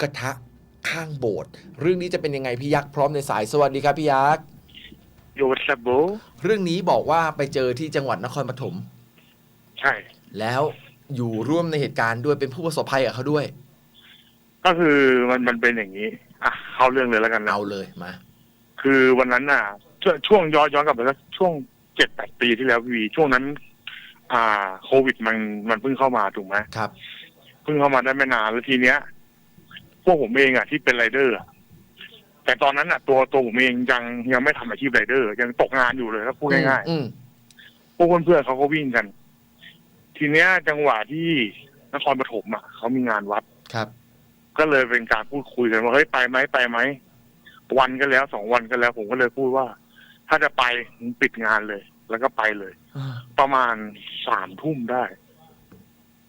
กระทะข้างโบสถ์เรื่องนี้จะเป็นยังไงพี่ยักษ์พร้อมในสายสวัสดีครับพี่ยักษ์โยวัสโบเรื่องนี้บอกว่าไปเจอที่จังหวัดนครปฐมใช่ แล้วอยู่ร่วมในเหตุการณ์ด้วยเป็นผู้ประสบภัยกับเขาด้วย ก็คือมันมันเป็นอย่างนี้อะเข้าเรื่องเลยแล้วกันนะเอาเลยมา คือวันนั้นน่ะช่วงช่วงย้อนย้อนกลับไปสักช่วงเจ็ดแปดปีที่แล้วพี่วีช่วงนั้น อ่า โควิดมันมันเพิ่งเข้ามาถูกไหมครับ เพิ่งเข้ามาได้ไม่นานแล้วทีเนี้ย พวกผมเองอะที่เป็นไรเดอร์อะแต่ตอนนั้นอะ ตัวตัวผมเองยังยังไม่ทำอาชีพไรเดอร์ ยังตกงานอยู่เลยถ้าพูดง่ายๆอืมพวกเพื่อนๆเขาก็วิ่งกัน ทีเนี้ยจังหวะที่นครปฐมอะเขามีงานวัดครับ ก็เลยเป็นการพูดคุยกันว่าเฮ้ยไปไหมไปไหมวันก็แล้วสองวันก็แล้ว ผมก็เลยพูดว่า ถ้าจะไปมึงปิดงานเลย แล้วก็ไปเลยอ่าประมาณสามทุ่มได้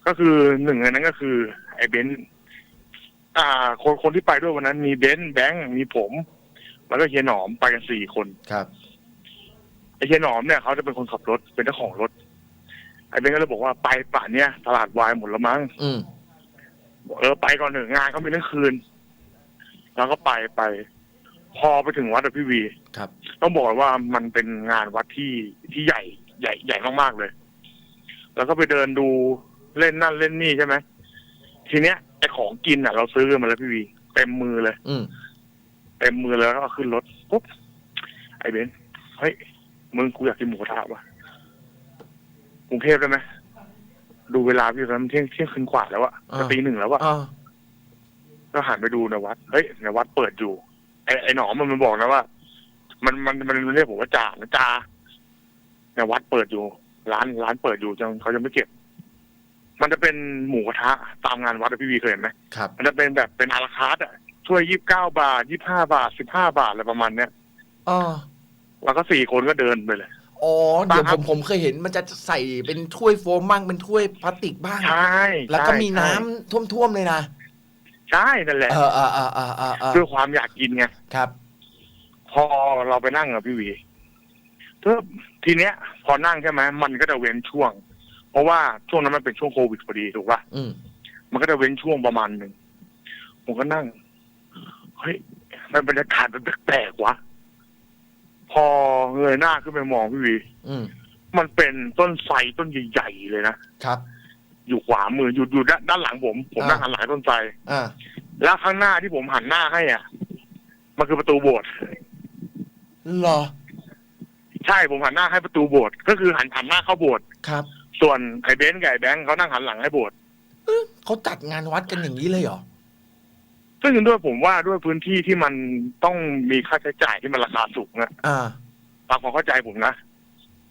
ก็คือหนึ่งในนั้นก็คือ ไอ้เบนซ์ อ่า คนคนที่ไปด้วยวันนั้นมีเบนซ์แบงค์มีผม แล้วก็เฮียหนอมไปกันสี่คนครับไอ้เฮียหนอมเนี่ยเขาจะเป็นคนขับรถเป็นเจ้าของรถไอ้เบนซ์ก็เลยบอกว่าไปป่านเนี้ยตลาดวายหมดแล้วมั้งอืมบอกเออไปก่อนหนึ่งงานเขามีทั้งคืน แล้วก็ไปไป พอไปถึงวัดอะพี่วี ครับ ต้องบอกว่ามันเป็นงานวัดที่ที่ใหญ่ใหญ่ใหญ่มากๆเลย แล้วก็ไปเดินดูเล่นนั่นเล่นนี่ใช่ไหม ทีเนี้ยไอของกินอะ เราซื้อกันมาแล้วพี่วีเต็มมือเลย อืมเต็มมือแล้วก็ขึ้นรถปุ๊บไอเบนซ์เฮ้ยมึงกูอยากกินหมูกระทะว่ะกรุงเทพได้ไหมดูเวลาพี่ตอนนั้นเที่ยงเที่ยงคืนกว่าแล้วอะจะตีหนึ่งแล้วอะอ่าก็หันไปดูในวัดเฮ้ยในวัดเปิดอยู่ไอ้ไอ้หนอมมันมันบอกนะว่า มันมันมันเรียกผมว่าจ่านะจ่าในวัดเปิดอยู่ ร้านร้านเปิดอยู่จังเขาจะไม่เก็บ มันจะเป็นหมูกระทะตามงานวัดอะพี่วีเคยเห็นไหมครับมันจะเป็นแบบเป็นอาราคาร์ดอะถ้วยยี่สิบเก้าบาทยี่ห้าบาทสิบห้าบาทอะไรประมาณเนี้ยอ่าแล้วก็สี่คนก็เดินไปเลยอ๋อเดี๋ยวครัผบมผมเคยเห็นมันจะใส่เป็นถ้วยโฟมบ้างเป็นถ้วยพลาสติกบ้างใช่แล้วก็ใช่มีน้ำท่วมๆเลยนะใช่นั่นแหละเออเออเออเออเออเออด้วยความอยากกินไงครับ พอเราไปนั่งกับพี่วีทีทีเนี้ย พอนั่งใช่ไหมมันก็จะเว้นช่วง เพราะว่าช่วงนั้นมันเป็นช่วงโควิดพอดีถูกป่ะอืมมันก็จะเว้นช่วงประมาณหนึ่งผมก็นั่งเฮ้ยมันบรรยากาศมันแปลกๆวะพอเงยหน้าขึ้นไปมองพี่วีอืมมันเป็นต้นไทรต้นใหญ่ๆเลยนะครับ อยู่ขวามืออยู่อยู่ด้านด้านหลังผม ผมอ่านั่งหันหลังให้ต้นไทรอ่าแล้วข้างหน้าที่ผมหันหน้าให้อะ มันคือประตูโบสถ์เหรอใช่ผมหันหน้าให้ประตูโบสถ์ก็คือหันหันหน้าเข้าโบสถ์ครับ ส่วนไอ้เบนซ์กับไอ้แบงค์เขานั่งหันหลังให้โบสถ์เขาจัดงานวัดกันอย่างนี้เลยเหรอ ซึ่งด้วยผมว่าด้วยพื้นที่ที่มันต้องมีค่าใช้จ่ายที่มันราคาสูงนะอ่า ตามความเข้าใจผมนะ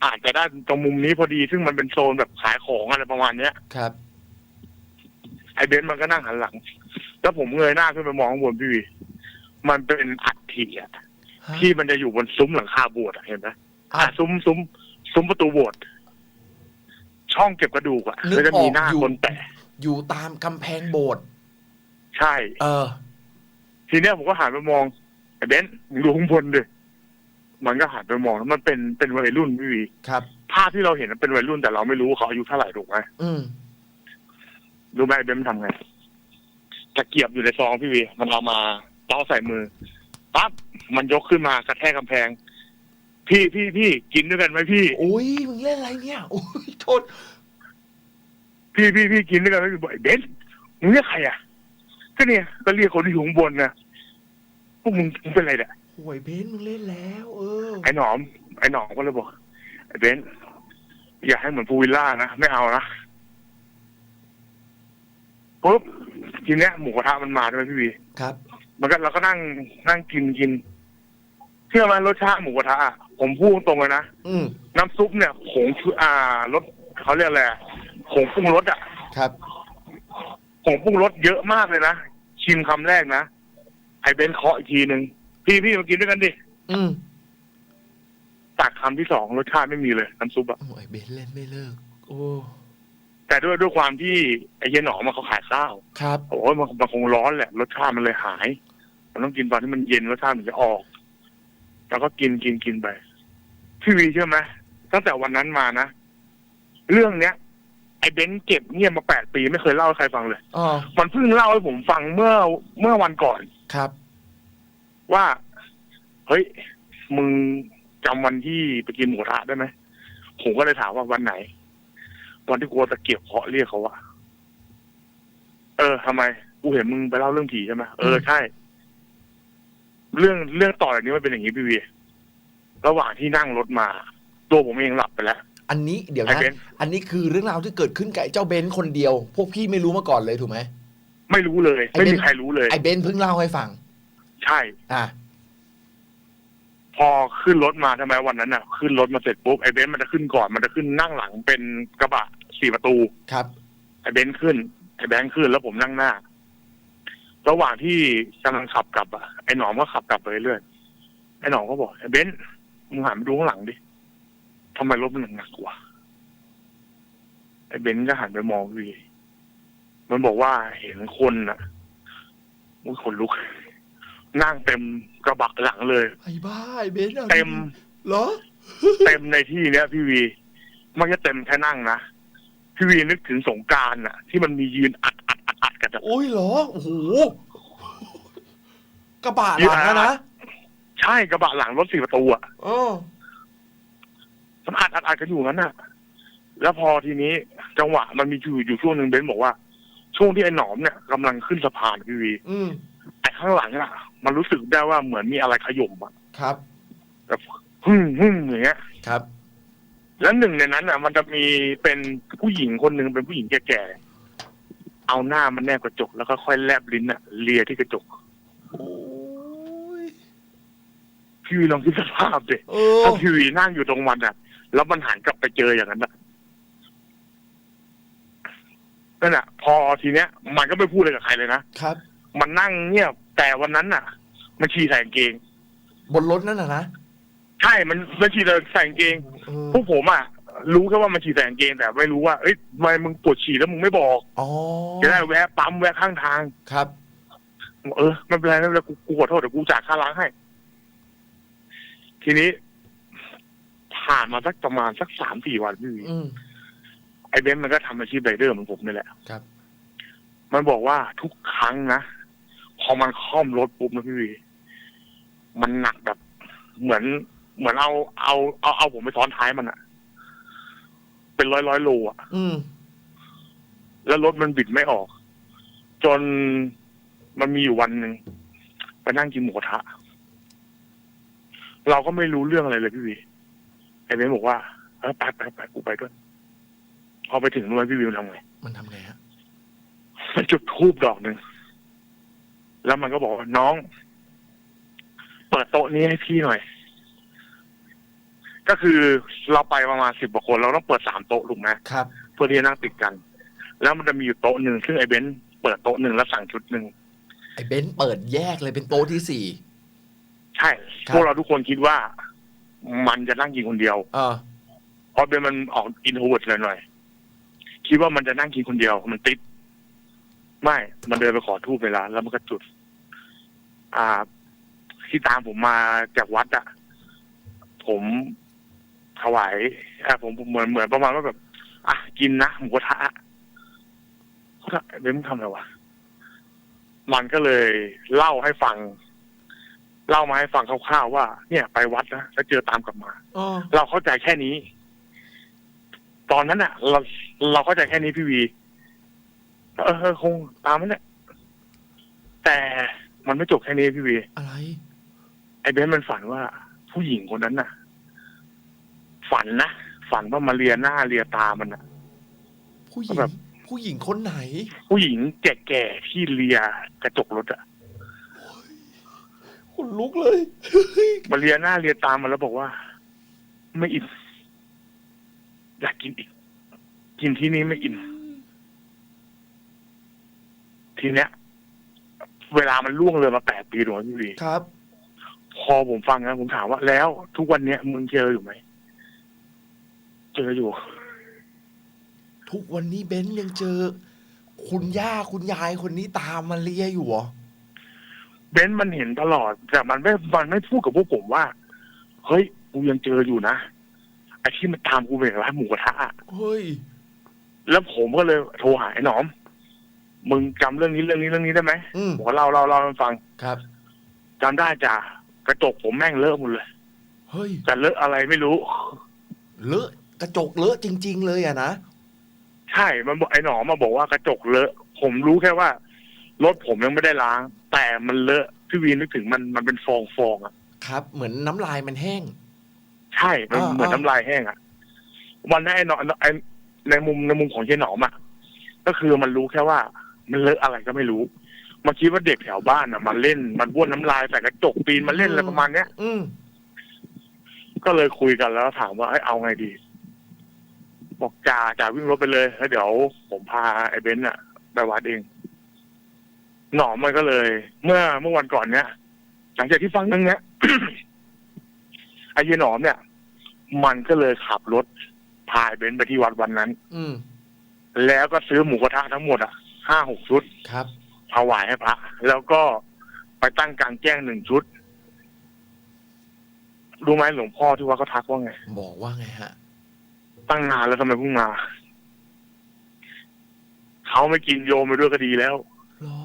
อาจจะได้ตรงมุมนี้พอดี ซึ่งมันเป็นโซนแบบขายของอะไรประมาณเนี้ยครับ ไอ้เบนซ์มันก็นั่งหันหลัง แล้วผมเงยหน้าขึ้นไปมองข้างบนพี่วีมันเป็นอัฐิอะที่มันจะอยู่บนซุ้มหลังคาโบสถ์อะเห็นไหมอะ อะซุ้มซุ้มซุ้มประตูโบสถ์ ช่องเก็บกระดูกอะนึกแล้วจะมีหน้าออกอยู่ คนแปะอยู่ตามกำแพงโบสถ์ใช่ เออ ทีเนี้ยผมก็หันไปมองไอ้เบนซ์มึงดูข้างบนดิมันก็หันไปมองแล้วมันเป็นเป็นวัยรุ่นพี่วีครับ ภาพที่เราเห็นมันเป็นวัยรุ่นแต่เราไม่รู้ว่าเขาอายุเท่าไหร่ถูกไหมอืมรู้ไหมไอ้เบนซ์มันทำไงตะเกียบอยู่ในซองพี่วี มันเอามาเต้าใส่มือปั๊บมันยกขึ้นมากระแทกกำแพง พี่พี่พี่กินด้วยกันไหมพี่ อุ้ยมึงเล่นอะไรเนี่ยอุ้ยโทษพี่พี่พี่กินด้วยกันไหมพี่บอกไอ้เบนซ์มึงเรียกใครอะก็เนี่ยก็เรียกคนที่อยู่ข้างบนนะพวกมึงมึงเป็นอะไรเนี่ยหวยเบนซ์มึงเล่นแล้ว เออ ไอ้หนอม ไอ้หนอมก็เลยบอกไอ้เบนซ์อย่าให้เหมือนพูวิลล่านะไม่เอานะปุ๊บทีเนี้ยหมูกระทะมันมาด้วยพี่วีครับ มันก็เราก็นั่งนั่งกินกินเชื่อไหมรสชาติหมูกระทะอะผมพูดตรงเลยนะอืมน้ำซุปเนี่ยผงชูอ่ารสเขาเรียกอะไรอะผงปรุงรสอะครับ ผงปรุงรสเยอะมากเลยนะชิมคำแรกนะไอ้เบนซ์เคาะอีกทีหนึ่งพี่พี่มากินด้วยกันดิอืมตักคำที่สองรสชาติไม่มีเลยน้ำซุปอะโอ้ยเบนซ์เล่นไม่เลิก โอ้แต่ด้วยด้วยความที่ไอ้เย็นหนอมาเขาขายข้าวครับ โอ้ยมันมันคงร้อนแหละรสชาติมันเลยหาย มันต้องกินตอนที่มันเย็นรสชาติมันจะออก แล้วก็กินกินกินไปพี่วีเชื่อไหมตั้งแต่วันนั้นมานะเรื่องเนี้ยไอ้เบนซ์เก็บเงียบมาแปดปีไม่เคยเล่าให้ใครฟังเลยอ๋อมันเพิ่งเล่าให้ผมฟังเมื่อเมื่อวันก่อนครับ ว่า เฮ้ย มึงจำวันที่ไปกินหมูกระทะได้ไหมผมก็เลยถามว่าวันไหน วันที่กูเอาตะเกียบเคาะเรียกเขาอะเออทำไมกูเห็นมึงไปเล่าเรื่องผีใช่ไหมเออใช่ เรื่องเรื่องต่อจากนี้มันเป็นอย่างนี้พี่วีระหว่างที่นั่งรถมา ตัวผมเองหลับไปแล้ว อันนี้เดี๋ยวไอ้นะเบนซ์อันนี้คือเรื่องราวที่เกิดขึ้นกับไอ้เจ้าเบนซ์คนเดียว พวกพี่ไม่รู้มาก่อนเลยถูกไหมไม่รู้เลยไอ้ไม่เบนมีใครรู้เลยไอ้เบนซ์เพิ่งเล่าให้ฟัง ใช่ อะพอขึ้นรถมาทำไมวันนั้นน่ะ ขึ้นรถมาเสร็จปุ๊บไอ้เบนซ์มันจะขึ้นก่อนมันจะขึ้นนั่งหลังเป็นกระบะสี่ประตูครับไอ้เบนซ์ขึ้นไอ้แบงค์ขึ้นแล้วผมนั่งหน้า ระหว่างที่กำลังขับกลับอะไอ้หนอมก็ขับกลับไปเรื่อยไอ้หนอมก็บอกไอ้เบนซ์มึงหันไปดูข้างหลังดิทำไมรถมันหนักกว่าไอ้เบนซ์ก็หันไปมองวีมันบอกว่าเห็นคนอะอุ้ยขนลุก นั่งเต็มกระบะหลังเลยไอ้บ้าไอ้เบนซ์อะเต็มเหรอ เต็มในที่เนี้ยพี่วีไมันจะเต็มแค่นั่งนะพี่วีนึกถึงสงกรารน่ะที่มันมียืนอัด อัดอัดอัดกันอะโอ้ยเหรอโอ้โหกระบะหลังอะนะใช่กระบะหลังรถสี่ประตูอะเออมันอัดอัดอัดกันอยู่งั้นน่ะ แล้วพอทีนี้จังหวะมันมีอยู่อยู่ช่วงหนึ่งเบนซ์บอกว่า ช่วงที่ไอ้หนอมเนี่ยกำลังขึ้นสะพานพี่วีอืมไอ้ข้างหลังอะ มันรู้สึกได้ว่าเหมือนมีอะไรขย่มอะครับ แบบฮึ่มฮึ่มอย่างเงี้ย ครับ แล้วหนึ่งในนั้นอะ มันจะมีเป็นผู้หญิงคนหนึ่งเป็นผู้หญิงแก่ๆ เอาหน้ามันแนบกระจกแล้วก็ค่อยแลบลิ้นอะเลียที่กระจกโอ้ยพี่วีลองคิดสภาพดิเออถ้าพี่วีนั่งอยู่ตรงมันอะแล้วมันหันกลับไปเจออย่างนั้นอะนั่นอะพอทีเนี้ย มันก็ไม่พูดอะไรกับใครเลยนะครับ มันนั่งเงียบแต่วันนั้นน่ะมันฉี่ใส่กางเกง บนรถนั่นน่ะนะใช่มันมันฉี่ใส่กางเกง เออพวกผมอะ รู้แค่ว่ามันฉี่ใส่กางเกงแต่ไม่รู้ว่าเอ้ยทำไมมึงปวดฉี่แล้วมึงไม่บอกอ๋อจะได้แวะปั๊มแวะข้างทางครับ เออไม่เป็นไรไม่เป็นไรกูกูขอโทษเดี๋ยวกูจ่ายค่าล้างให้ ทีนี้ผ่านมาสักประมาณสักสามสี่วันพี่วีอืมไอ้เบนซ์มันก็ทำอาชีพไรเดอร์เหมือนผมนี่แหละครับ มันบอกว่าทุกครั้งนะพอมันค่อมรถปุ๊บนะพี่วีมันหนักแบบ เหมือนเหมือนเอาเอาเอาเอาผมไปซ้อนท้ายมันอะ เป็นร้อยร้อยโลอะอืม แล้วรถมันบิดไม่ออก จนมันมีอยู่วันหนึ่งไปนั่งกินหมูกระทะ เราก็ไม่รู้เรื่องอะไรเลยพี่วีไอ้เบนซ์บอกว่าเออไปไปไปกูไปด้วยพอไปถึงนู้นพี่วิวทำไงมันทำไงฮะมันจุดทูบดอกหนึ่งแล้วมันก็บอกว่าน้อง เปิดโต๊ะนี้ให้พี่หน่อย ก็คือเราไปประมาณสิบกว่าคนเราต้องเปิดสามโต๊ะถูกไหมครับ เพื่อที่จะนั่งติดกัน แล้วมันจะมีอยู่โต๊ะหนึ่งซึ่งไอ้เบนซ์เปิดโต๊ะหนึ่งแล้วสั่งชุดหนึ่งไอ้เบนซ์เปิดแยกเลยเป็นโต๊ะที่สี่ใช่ครับพวกเราทุกคนคิดว่า มันจะนั่งกินคนเดียว เออเพราะเบนซ์มันออกอินโทรเวิร์ดเลยหน่อยคิดว่ามันจะนั่งกินคนเดียว มันติด ไม่ มันเดินไปขอทูบในร้านแล้วมันก็จุด อ่า ที่ตามผมมาจากวัดอะผม ถวายอ่าผมผมเหมือนเหมือนประมาณว่าแบบอะกินนะหมูกระทะเขาถามเบนซ์มึงทำอะไรวะมันก็เลยเล่าให้ฟัง เล่ามาให้ฟังคร่าวๆว่า เนี่ย ไปวัดนะแล้วเจอตามกลับมาอ๋อเราเข้าใจแค่นี้ ตอนนั้นอะ เราเราเข้าใจแค่นี้พี่วีเออเออคงตามนั้นแหละแต่มันไม่จบแค่นี้พี่วีอะไร ไอ้เบนซ์มันฝันว่าผู้หญิงคนนั้นน่ะ ฝันนะฝันว่ามาเลียหน้าเลียตามันน่ะผู้หญิงแบบ ผู้หญิงคนไหน ผู้หญิงแก่ๆที่เลียกระจกรถอะขนลุกเลยมาเลียหน้าเลียตามันแล้วบอกว่า ไม่อิ่มอยากกินอีก กินที่นี่ไม่อิ่มทีเนี้ย เวลามันล่วงเลยมาแปดปีหลวงพี่วีครับ พอผมฟังนะผมถามว่าแล้ว ทุกวันเนี้ยมึงเจออยู่ไหม เจออยู่ ทุกวันนี้เบนซ์ยังเจอ คุณย่าคุณยายคนนี้ตามมาเลียอยู่เหรอเบนซ์มันเห็นตลอด แต่มันไม่ มันไม่พูดกับพวกผมว่า เฮ้ย กูยังเจออยู่นะ ไอ้ที่มันตามกูไปร้านหมูกระทะอะเฮ้ย แล้วผมก็เลยโทรหาไอ้หนอม มึงจำเรื่องนี้เรื่องนี้เรื่องนี้ได้ไหมอืม บอกว่าเล่าเล่าเล่าให้ฟังครับ จำได้จ้ะกระจกผมแม่งเลอะหมดเลย เฮ้ย แต่เลอะอะไรไม่รู้ เลอะ กระจกเลอะจริง ๆ เลยอะนะใช่มันบอกไอ้หนอมมาบอกว่ากระจกเลอะ ผมรู้แค่ว่า รถผมยังไม่ได้ล้าง แต่มันเลอะพี่วีนึกถึงมันมันเป็นฟองฟองๆอะครับ เหมือนน้ำลายมันแห้ง ใช่มันอ่าเหมือนอ่า น้ำลายแห้งอะวันนั้นไอ้หนอไอ้ในมุมในมุมของเจ๊หนอมอะก็คือมันรู้แค่ว่า มันเลอะอะไรก็ไม่รู้มันคิดว่าเด็กแถวบ้านอะมันเล่นมันบ้วนน้ำลายใส่กระจกปีนมาเล่นอะไรประมาณเนี้ย อืม ก็เลยคุยกันแล้วถามว่าเอ้ยเอาไงดี บอกจ่าจ่าวิ่งรถไปเลยแล้วเดี๋ยวผมพาไอ้เบนซ์อะไปวัดเอง หนอมมันก็เลย เมื่อเมื่อวันก่อนเนี้ยหลังจากที่ฟังเรื่องเนี้ยไอ้เหี้ยหนอมเนี่ย มันก็เลยขับรถพาไอ้เบนซ์ไปที่วัดวันนั้น อืมแล้วก็ซื้อหมูกระทะทั้งหมดอะห้าหกชุดครับถวายให้พระแล้วก็ไปตั้งกลางแจ้งหนึ่งชุดรู้ไหมหลวงพ่อที่ว่าเขาทักว่าไง บอกว่าไงฮะ ตั้งนานแล้วทำไมเพิ่งมาเขาไม่กินโยมไปด้วยก็ดีแล้วเหรอ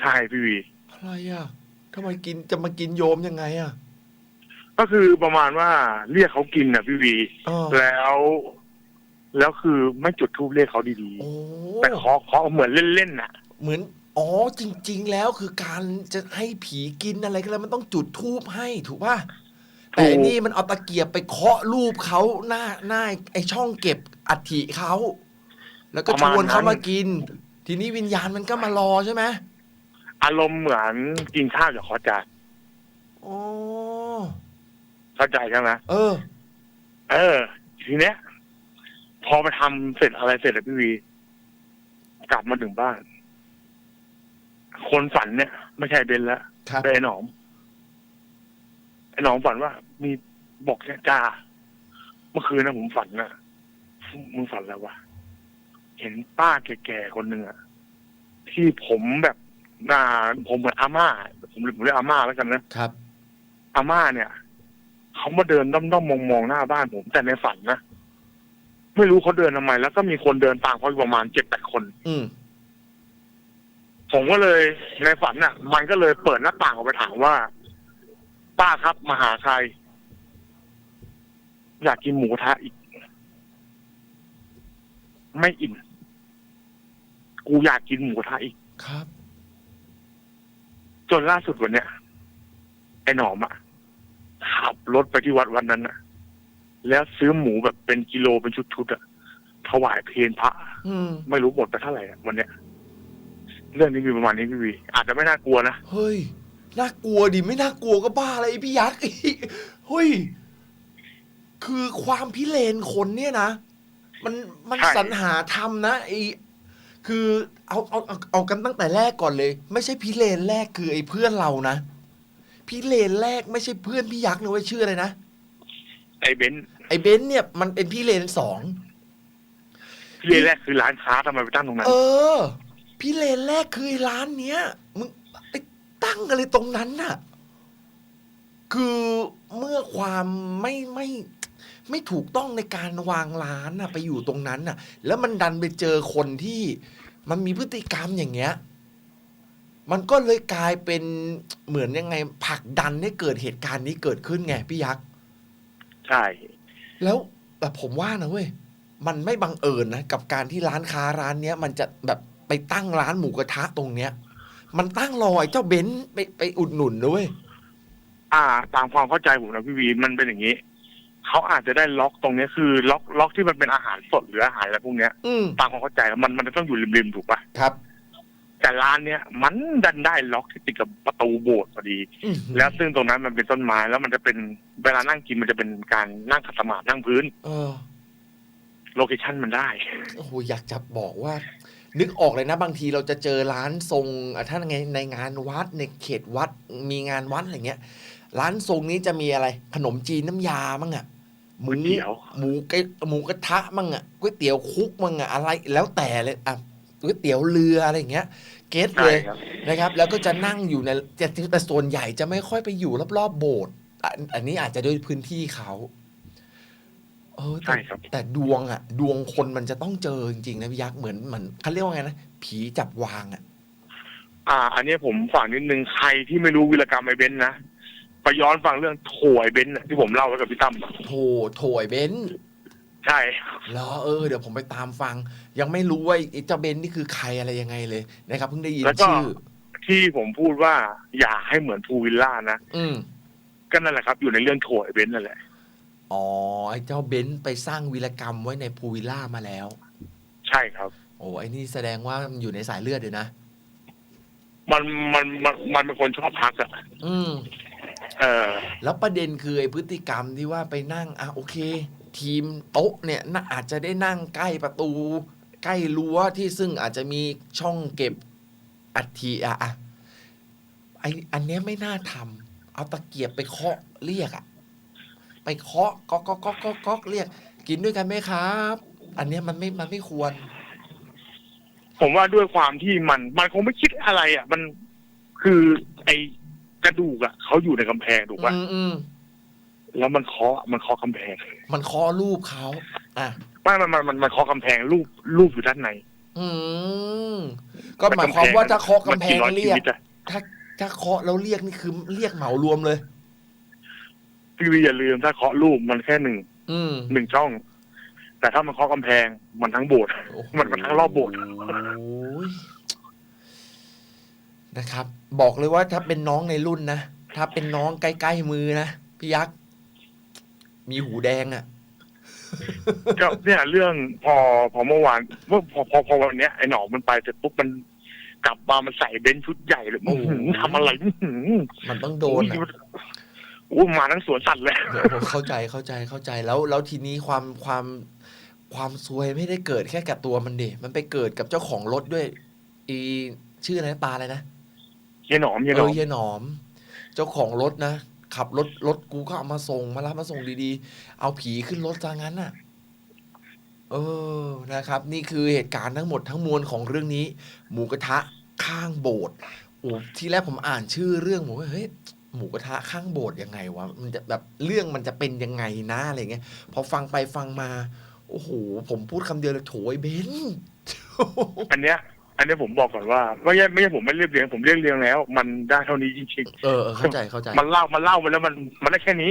ใช่พี่วีอะไรอะทำไมกินจะมากินโยมยังไงอะก็คือประมาณว่าเรียกเขากินน่ะพี่วีเออแล้ว แล้วคือไม่จุดทูบเรียกเขาดีโอ้ๆ แต่เคาะเคาะเหมือนเล่นๆน่ะ เหมือน อ๋อจริง ๆ แล้วคือการจะให้ผีกินอะไรก็แล้วมันต้องจุดทูบให้ถูกป่ะ แต่อันนี่มันเอาตะเกียบไปเคาะรูปเขาหน้าหน้าไอช่องเก็บอัฐิเขาแล้วก็ประชมาณวนเขานั้นมากิน ทีนี้วิญญาณมันก็มารอใช่ไหมอารมณ์เหมือนกินข้าวจากขอจานอ๋อเข้าใจใช่ไหมเออ เออ ทีเนี้ย พอไปทำเสร็จอะไรเสร็จแล้วพี่วีกลับมาถึงบ้าน คนฝันเนี่ย ไม่ใช่เบนแล้วครับเป็นไอ้หนอม ไอ้หนอมฝันว่า มีบอกแค่จ้าเมื่อคืนนะผมฝันนะมึงฝันแล้ววะเห็นป้าแก่ๆคนหนึ่งอะที่ผมแบบน่าผมเหมือนอาม่า ผมเรียกผมเรียกอาม่าแล้วกันนะครับ อาม่าเนี่ยเขามาเดินด้อมๆมองๆหน้าบ้านผมแต่ในฝันนะไม่รู้เขาเดินทำไม แล้วก็มีคนเดินตามเขาอยู่ประมาณเจ็ดแปดคน อืมผมก็เลยในฝันน่ะ มันก็เลยเปิดหน้าต่างออกไปถามว่า ป้าครับมาหาใคร อยากกินหมูกระทะอีก ไม่อิ่มกูอยากกินหมูกระทะอีก ครับ จนล่าสุดวันเนี้ยไอ้หนอมอะขับรถไปที่วัดวันนั้นอะแล้วซื้อหมูแบบเป็นกิโลเป็นชุดๆอะถวายเพลพระอืมไม่รู้หมดไปเท่าไหร่อะวันเนี้ย เรื่องนี้มีประมาณนี้พี่วีอาจจะไม่น่ากลัวนะ เฮ้ย น่ากลัวดิไม่น่ากลัวก็บ้าอะไรไอ้พี่ยักษ์เฮ้ย คือความพิเรนคนเนี่ยนะ มันมันใช่ สรรหาทำนะไอคือเอาเอาเอาเอากันตั้งแต่แรกก่อนเลย ไม่ใช่พิเรนแรกคือไอ้เพื่อนเรานะพิเรนแรกไม่ใช่เพื่อนพี่ยักษ์นะเว้ยชื่ออะไรนะ ไอ้เบนซ์ไอ้เบนซ์เนี่ยมันเป็นพิเรนสองที่เรียนแรกคือร้านค้าทำไมไปตั้งตรงนั้น เออ พี่เลนแรกคือไอ้ร้านเนี้ย มึงไป ตั้งอะไรตรงนั้นน่ะ คือเมื่อความไม่ไม่ไม่ถูกต้องในการวางร้านน่ะ ไปอยู่ตรงนั้นน่ะ แล้วมันดันไปเจอคนที่มันมีพฤติกรรมอย่างเงี้ย มันก็เลยกลายเป็นเหมือนยังไงผลักดันให้เกิดเหตุการณ์นี้เกิดขึ้นไงพี่ยักษ์ใช่ แล้วแต่ผมว่านะเว้ยมันไม่บังเอิญนะกับการที่ร้านค้าร้านเนี้ย มันจะแบบไปตั้งร้านหมูกระทะตรงเนี้ย มันตั้งรอไอ้เจ้าเบนซ์ไปไปอุดหนุนนะเว้ยอ่า ตามความเข้าใจผมนะพี่วีมันเป็นอย่างนี้เขาอาจจะได้ล็อกตรงเนี้ยคือ ล็อกล็อกที่มันเป็นอาหารสดหรืออาหารอะไรพวกเนี้ยอืมตามความเข้าใจมันมันจะต้องอยู่ริมๆถูกปะครับ แต่ร้านเนี้ยมันดันได้ล็อกที่ติดกับประตูโบสถ์พอดี อืมแล้วซึ่งตรงนั้นมันเป็นต้นไม้แล้วมันจะเป็นเวลานั่งกินมันจะเป็นการนั่งขัดสมาธินั่งพื้น เออ โลเคชั่นมันได้ โอ้โหอยากจะบอกว่า นึกออกเลยนะบางทีเราจะเจอร้านทรงอะท่านไงในงานวัดในเขตวัดมีงานวัดอะไรเงี้ย ร้านทรงนี้จะมีอะไร ขนมจีนน้ำยามั่งอะหมูก๋วยเตี๋ยว หมูกระหมูกระทะมั่งอะก๋วยเตี๋ยวคุกมั่งอะอะไรแล้วแต่เลยอะก๋วยเตี๋ยวเรืออะไรอย่างเงี้ย เก็ตเลใช่ย ครับ นะครับแล้วก็จะนั่งอยู่ในแต่แต่ส่วนใหญ่จะไม่ค่อยไปอยู่รอบๆโบสถ์อะอันนี้อาจจะด้วยพื้นที่เขา เอเออแต่ใช่ครับ แต่ดวงอะดวงคนมันจะต้องเจอจริงๆนะพี่ยักษ์เหมือนเหมือนเขาเรียกว่าไงนะผีจับวางอะอ่า อันเนี้ยผมฝากนิดนึงใครที่ไม่รู้วีรกรรมไอ้เบนซ์นะไปย้อนฟังเรื่องโถไอ้เบนซ์น่ะที่ผมเล่าไว้กับพี่ตั้มอะโถโถไอ้เบนซ์ใช่ เหรอเออเดี๋ยวผมไปตามฟัง ยังไม่รู้ว่าไอ้เจ้าเบนซ์นี่คือใครอะไรยังไงเลยนะครับเพิ่งได้ยินแล้วก็ ชื่อ ที่ผมพูดว่าอย่าให้เหมือนทูวิลล่านะ อืมก็นั่นแหละครับ อยู่ในเรื่องโถไอ้เบนซ์นั่นแหละ อ๋อไอ้เจ้าเบนซ์ไปสร้างวีรกรรมไว้ในพูวิลล่ามาแล้ว ใช่ครับ โอ้ไอ้นี่แสดงว่ามันอยู่ในสายเลือดเลยนะ มันมันมันมันเป็นคนชอบพักอะอืม เออ แล้วประเด็นคือไอ้พฤติกรรมที่ว่าไปนั่งอะโอเค ทีมโต๊ะเนี่ยน่าอาจจะได้นั่งใกล้ประตู ใกล้รั้วที่ซึ่งอาจจะมีช่องเก็บอัฐิอะอะไออันเนี้ยไม่น่าทำเอาตะเกียบไปเคาะเรียกอะ ไปเคาะก๊อกก๊อกก๊อกก๊อกก๊อกเรียก กินด้วยกันไหมครับ อันเนี้ยมันไม่มันไม่ควร ผมว่าด้วยความที่มัน มันคงไม่คิดอะไร อะ มันคือไอกระดูกอะเขาอยู่ในกำแพงถูกป่ะอืมอืมแล้วมันเคาะมันเคาะกำแพงมันเคาะรูปเขาอะไม่มันมันมันมันเคาะกำแพงรูปรูปอยู่ด้านในอืมก็หมายความว่าถ้าเคาะกำแพงมันเรีกี่ยร้กชีวิตอะถ้าถ้าเคาะแล้วเรียกนี่คือเรียกเหมารวมเลย พี่วีอย่าลืมถ้าเคาะรูปมันแค่หนึ่งอืมหนึ่งช่อง แต่ถ้ามันเคาะกำแพงมันทั้งโบสถ์โอ้โหมันมันทั้งรอบโบสถ์โอ้ยนะครับ บอกเลยว่าถ้าเป็นน้องในรุ่นนะ ถ้าเป็นน้องใกล้ๆมือนะพี่ยักษ์มีหูแดงอะ่ะ ก็เนี่ยเรื่องพอพอเมื่อวานว่าพอพอพอวันเนี้ยไอ้หนอมมันไปเสร็จปุ๊บมันกลับมามันใส่เบนซ์ชุดใหญ่เลยโอ้โอ้โหโหทำอะไรอื้อหือมันต้องโดนอะโอ้ยมาทั้งสวนสัตว์เลยเดี๋ยวผมเข้าใจเข้าใจเข้าใจแล้ว แล้วทีนี้ความความความซวยไม่ได้เกิดแค่กับตัวมันเดมันไปเกิดกับเจ้าของรถด้วย อีชื่ออะไรนะตาอะไรนะเฮียหนอมเฮียหเอนออมเฮียหนอม เจ้าของรถนะ ขับรถรถกูก็เอามาส่งมารับมาส่งดีๆ เอาผีขึ้นรถซะงั้นน่ะ เออนะครับ นี่คือเหตุการณ์ทั้งหมดทั้งมวลของเรื่องนี้ หมูกระทะข้างโบสถ์โอ้ที่แรกผมอ่านชื่อเรื่องผมว่าเฮ้ย หมูกระทะข้างโบสถ์ยังไงวะมันจะแบบเรื่องมันจะเป็นยังไงนะอะไรเงี้ยพอฟังไปฟังมาโอ้โหผมพูดคำเดียวเลยโถยเบนซ์อันเนี้ยอันเนี้ยผมบอกก่อนว่าไม่ใช่ไม่ใช่ผมไม่เรียบเรียงผมเรียบเรียงแล้ว มันได้เท่านี้จริงเออเออเข้าใจเข้าใจๆมันเล่ามันเล่าไปแล้วมันมันได้แค่นี้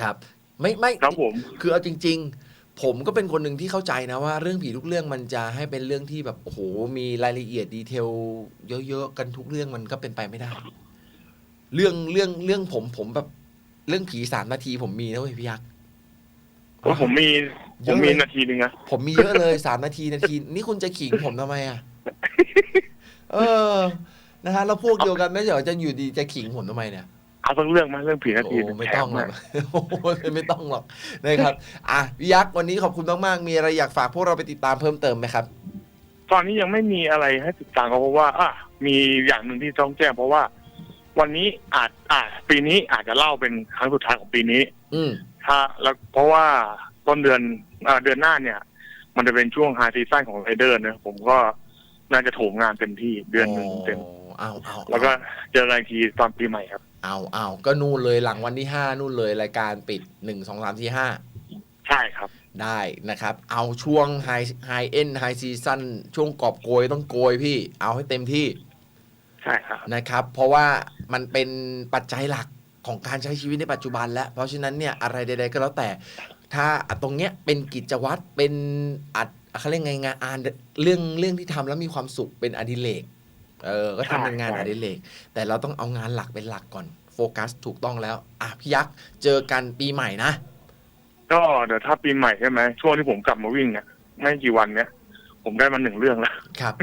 ครับ ไม่ไม่ครับผม คือเอาจริง ๆ ผมก็เป็นคนหนึ่งที่เข้าใจนะว่าเรื่องผีทุกเรื่องมันจะให้เป็นเรื่องที่แบบโอ้โหมีรายละเอียดดีเทลเยอะๆกันทุกเรื่องมันก็เป็นไปไม่ได้ เรื่องเรื่องเรื่องผมผมแบบ เรื่องผีสามนาทีผมมีนะเว้ยพี่ยักษ์โอ้ยผมมีเยผอะมเลย มีนาทีหนึ่งนะ ผมมีเยอะเลยสามนาทีนาที นี่คุณจะขิงผมทำไมอะ เออ นะฮะแล้วพวกเดียวกันไม่ใช่เหรอจะอยู่ดีจะขิงผมทำไมเนี่ย เอาสักเรื่องไหมาเรื่องผีนาทีโอ้ไม่ต้องหรอกแถมนะโอ้ไม่ต้องหรอกนะครับอะพี่ยักษ์วันนี้ขอบคุณมากๆมีอะไรอยากฝากพวกเราไปติดตามเพิ่มเติมไหมครับ ตอนนี้ยังไม่มีอะไรให้ติดตามก็เพราะว่า อะมีอย่างหนึ่งที่ต้องแจ้งเพราะว่า วันนี้อาจอะปีนี้อาจจะเล่าเป็นครั้งสุดท้ายของปีนี้ อืม ถ้าแล้วเพราะว่าต้นเดือนอ่าเดือนหน้าเนี่ย มันจะเป็นช่วงไฮซีซั่นของไรเดอร์นะผมก็น่าจะโถมงานเต็มที่เดือนหนึ่งเต็มเอาเอาแล้วก็เจอกันอีกทีตอนปีใหม่ครับ เอาเอาก็นู่นเลยหลังวันที่ห้านู่นเลยรายการปิดหนึ่งสองสามสี่ห้าใช่ครับ ได้นะครับ เอาช่วงไฮไฮเอ็นไฮซีซั่นช่วงกอบโกยต้องโกยพี่ เอาให้เต็มที่ ใช่ครับ นะครับ เพราะว่ามันเป็นปัจจัยหลักของการใช้ชีวิตในปัจจุบันแล้ว เพราะฉะนั้นเนี่ยอะไรใด ๆ ก็แล้วแต่ ถ้าตรงเนี้ยเป็นกิจวัตรเป็นอัดเขาเรียกไงงานอ่านเรื่องเรื่องที่ทำแล้วมีความสุขเป็นอดิเรกเออก็ทำเป็นงานใช่ อดิเรกแต่เราต้องเอางานหลักเป็นหลักก่อนโฟกัสถูกต้องแล้วอะพี่ยักษ์เจอกันปีใหม่นะก็เดี๋ยวถ้าปีใหม่ใช่ไหมช่วงที่ผมกลับมาวิ่งเนี่ยไม่กี่วันเนี่ยผมได้มาหนึ่งเรื่องแล้ว ครับ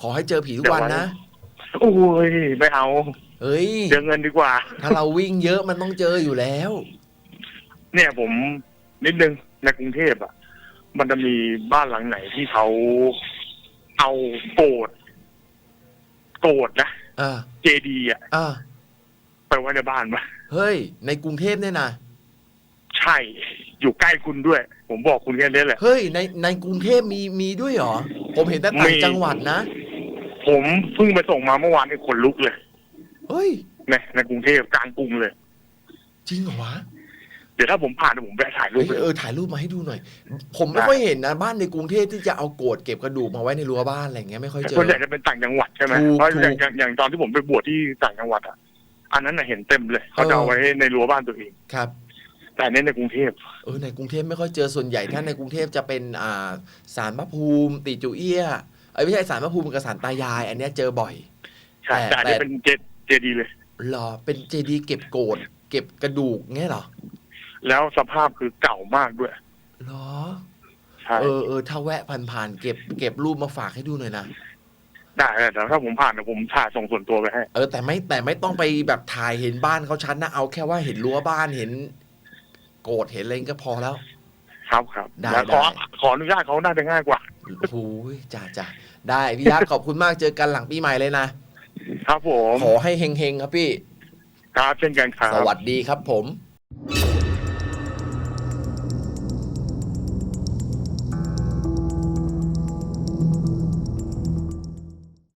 ขอให้เจอผีทุกวันนะ โอ้ยไม่เอาเฮ้ย เจอเงินดีกว่า ถ้าเราวิ่งเยอะมันต้องเจออยู่แล้ว เนี่ยผมนิดนึงในกรุงเทพอะ มันจะมีบ้านหลังไหนที่เขาเอาโกดโกดนะอ่าเจดีอะอ่าไปไว้ในบ้านปะเฮ้ย ในกรุงเทพเนี่ยนะใช่ อยู่ใกล้คุณด้วย ผมบอกคุณแค่นี้แหละ เฮ้ย ในในกรุงเทพมีมีด้วยเหรอ ผมเห็นแต่ต่างมี จังหวัดนะ ผมเพิ่งไปส่งมาเมื่อวานนี่ขนลุกเลยเฮ้ย ในในกรุงเทพกลางกรุงเลย จริงเหรอวะเดี๋ยวถ้าผมผ่านเดี๋ยวผมแวะถ่ายรูเฮ้ปยไปเออถ่ายรูปมาให้ดูหน่อย ผมไม่ได้ ค่อยเห็นนะบ้านในกรุงเทพที่จะเอาโกรธเก็บกระดูกมาไว้ในรั้วบ้านอะไรอย่างเงี้ยไม่ค่อยเจอ ส่วนใหญ่จะเป็นต่างจังหวัดใช่ไหมถูกเพราะอย่างถูกอย่างอย่างตอนที่ผมไปบวชที่ต่างจังหวัดอะ อันนั้นน่ะเห็นเต็มเลย เขาเออจะเอาไว้ในรั้วบ้านตัวเอง ครับ แต่อันนี้ในกรุงเทพ เออในกรุงเทพไม่ค่อยเจอส่วนใหญ่ถ้าในกรุงเทพจะเป็นอ่าสารพระภูมิ ติจูเอี้ย เอ้ยไม่ใช่สารพระภูมิกับสารตายาย อันเนี้ยเจอบ่อย ใช่แต่แต่อันนี้แต่เป็นเจเจดีเลยเหรอเป็นเจดีย์เก็บโกรธเก็บกระดูกเงี้ยเหรอแล้วสภาพคือเก่ามากด้วยเหรอใช่เออเออถ้าแวะผ่านๆเก็บเก็บรูปมาฝากให้ดูหน่อยนะได้แต่ถ้าผมผ่านเดี๋ยวผมถ่ายส่งส่วนตัวไปให้ เออแต่ไม่แต่ไม่ต้องไปแบบถ่ายเห็นบ้านเขาชัดนะเอาแค่ว่าเห็นรั้วบ้านเห็น โกรธเห็นอะไรก็พอแล้ว ครับครับได้แล้วขอได้ ขออนุญาตเขาน่าจะง่ายกว่า โอ้โหจ้าจ้าได้พี่ยักษ์ขอบคุณมากเจอกันหลังปีใหม่เลยนะ ครับผม ขอให้เฮงๆครับพี่ ครับเช่นกันครับ สวัสดีครับผม